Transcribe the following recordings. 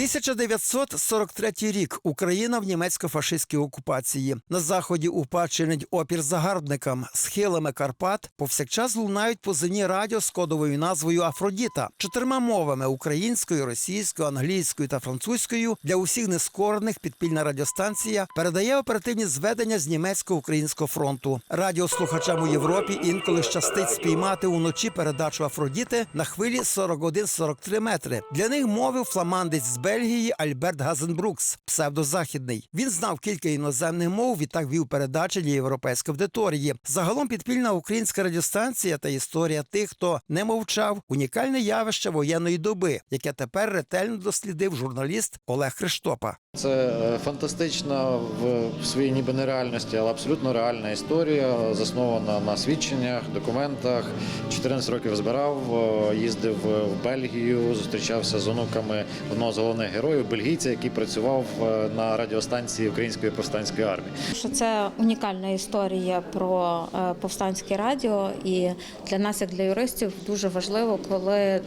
1943 рік Україна в німецько-фашистській окупації. На заході УПА чинить опір загарбникам. Схилами Карпат повсякчас лунають позивні радіо з кодовою назвою Афродіта чотирма мовами українською, російською, англійською та французькою для усіх нескорених підпільна радіостанція передає оперативні зведення з німецько-українського фронту. Радіослухачам у Європі інколи щастить спіймати уночі передачу Афродіти на хвилі 41-43 метри. Для них мовив фламандець з Бельгії Альберт Газенбрукс, псевдозахідний. Він знав кілька іноземних мов, відтак вів передачі для європейської аудиторії. Загалом підпільна українська радіостанція та історія тих, хто не мовчав, унікальне явище воєнної доби, яке тепер ретельно дослідив журналіст Олег Хриштопа. Це е, фантастична в своїй ніби нереальності, але абсолютно реальна історія, заснована на свідченнях, документах. 14 років збирав, е, їздив в Бельгію, зустрічався з онуками одного з головних героїв, бельгійця, який працював е, на радіостанції Української повстанської армії. Що це унікальна історія про е, повстанське радіо, і для нас, як для юристів, дуже важливо, коли е,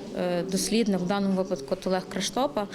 дослідник, в даному випадку от Олег Криштопа,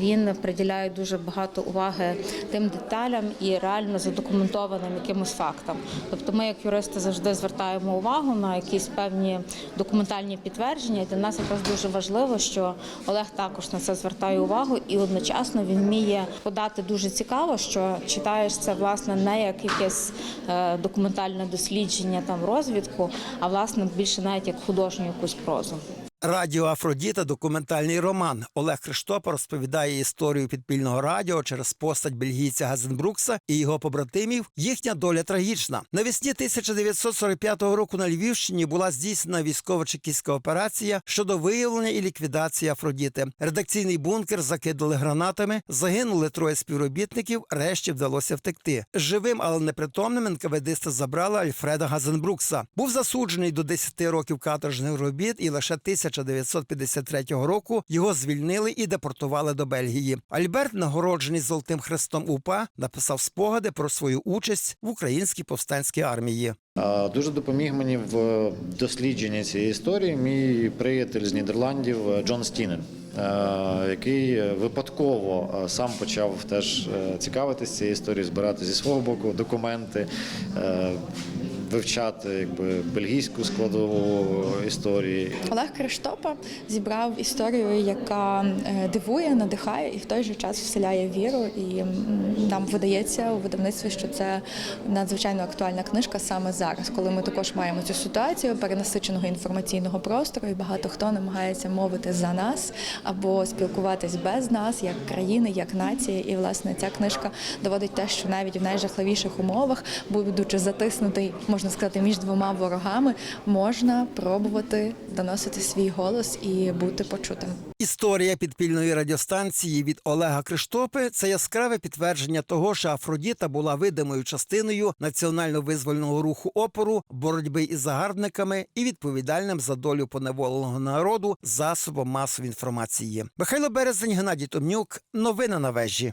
він приділяє дуже багато уваги тим деталям і реально задокументованим якимось фактам. Тобто, ми, як юристи, завжди звертаємо увагу на якісь певні документальні підтвердження. І для нас якраз дуже важливо, що Олег також на це звертає увагу, і одночасно він вміє подати дуже цікаво, що читаєш це власне не як якесь е, документальне дослідження там розвідку, а власне більше навіть як художню якусь прозу. Радіо Афродіта документальний роман. Олег Хриштопа розповідає історію підпільного радіо через постать бельгійця Газенбрукса і його побратимів. Їхня доля трагічна. Навесні 1945 року на Львівщині була здійснена військово-чекістська операція щодо виявлення і ліквідації Афродіти. Редакційний бункер закидали гранатами. Загинули троє співробітників. Решті вдалося втекти. Живим, але непритомним НКВДисти забрали Альфреда Газенбрукса. Був засуджений до 10 років каторжних робіт і лише 1953 року його звільнили і депортували до Бельгії. Альберт, нагороджений Золотим Хрестом УПА, написав спогади про свою участь в українській повстанській армії. Дуже допоміг мені в дослідженні цієї історії мій приятель з Нідерландів е, Джон Стінен, е, який випадково е, сам почав теж е, цікавитися цією історією, збирати зі свого боку документи, е, вивчати якби бельгійську складову історії. Олег Криштопа зібрав історію, яка е, дивує, надихає і в той же час вселяє віру. І нам видається у видавництві, що це надзвичайно актуальна книжка саме зараз, коли ми також маємо цю ситуацію перенасиченого інформаційного простору, і багато хто намагається мовити за нас або спілкуватись без нас, як країни, як нації. І власне ця книжка доводить те, що навіть в найжахливіших умовах, будучи затиснутий, можна сказати, між двома ворогами, можна пробувати доносити свій голос і бути почутим. Історія підпільної радіостанції від Олега Криштопи це яскраве підтвердження того, що Афродіта була видимою частиною національно-визвольного руху опору, боротьби із загарбниками і відповідальним за долю поневоленого народу засобом масової інформації. Михайло Березень, Геннадій Томнюк. Новини на вежі.